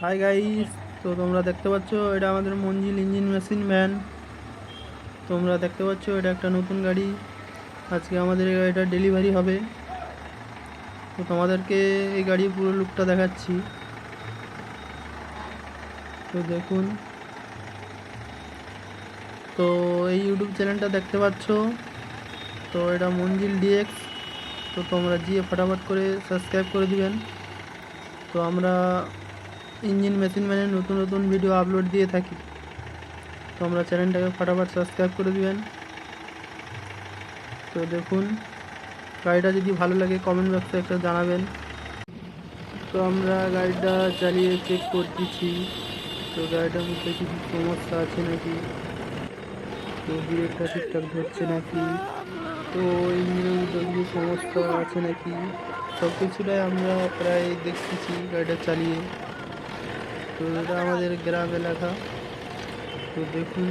Hi guys তো তোমরা দেখতে পাচ্ছ, এটা আমাদের মঞ্জিল ইঞ্জিন মেশিন ম্যান তোমরা দেখতে পাচ্ছ, এটা একটা নতুন গাড়ি। আজকে আমাদের গাড়িটা ডেলিভারি হবে। তো তোমাদেরকে এই গাড়ির পুরো লুকটা দেখাচ্ছি। তো দেখুন। তো এই ইউটিউব চ্যানেলটা দেখতে পাচ্ছ। তো এটা মঞ্জিল ডিএক্স তো তোমরা গিয়ে ফটাফট করে সাবস্ক্রাইব করে দিবেন। তো আমরা ইঞ্জিন মেশিন ম্যানের নতুন নতুন ভিডিও আপলোড দিয়ে থাকি। তো আমরা চ্যানেলটাকে ফটাফট সাবস্ক্রাইব করে দিবেন। তো দেখুন, গাড়িটা যদি ভালো লাগে কমেন্ট বক্সে একটা জানাবেন। তো আমরা গাড়িটা চালিয়ে চেক করতেছি। তো গাড়িটার মধ্যে কিছু সমস্যা আছে নাকি? তো ব্রেকটা ঠিকঠাক ধরছে নাকি? তো ইঞ্জিনের মধ্যে কিছু সমস্যা আছে নাকি? সব কিছুটাই আমরা প্রায় দেখতেছি গাড়িটা চালিয়ে। তো এটা আমাদের গ্রাম এলাকা। তো দেখুন।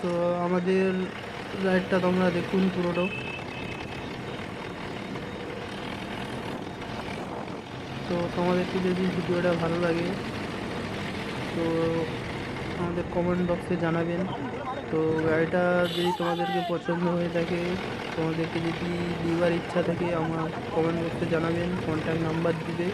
তো আমাদের রাইডটা তোমরা দেখুন পুরোটা। তো তোমাদেরকে যদি ভিডিওটা ভালো লাগে, তো আমাদের কমেন্ট বক্সে জানাবেন। তো গাড়িটা যদি তোমাদেরকে পছন্দ হয়ে থাকে, তোমাদেরকে যদি নেওয়ার ইচ্ছা থাকে, আমার কমেন্ট বক্সে জানাবেন কন্ট্যাক্ট নাম্বার দিবে।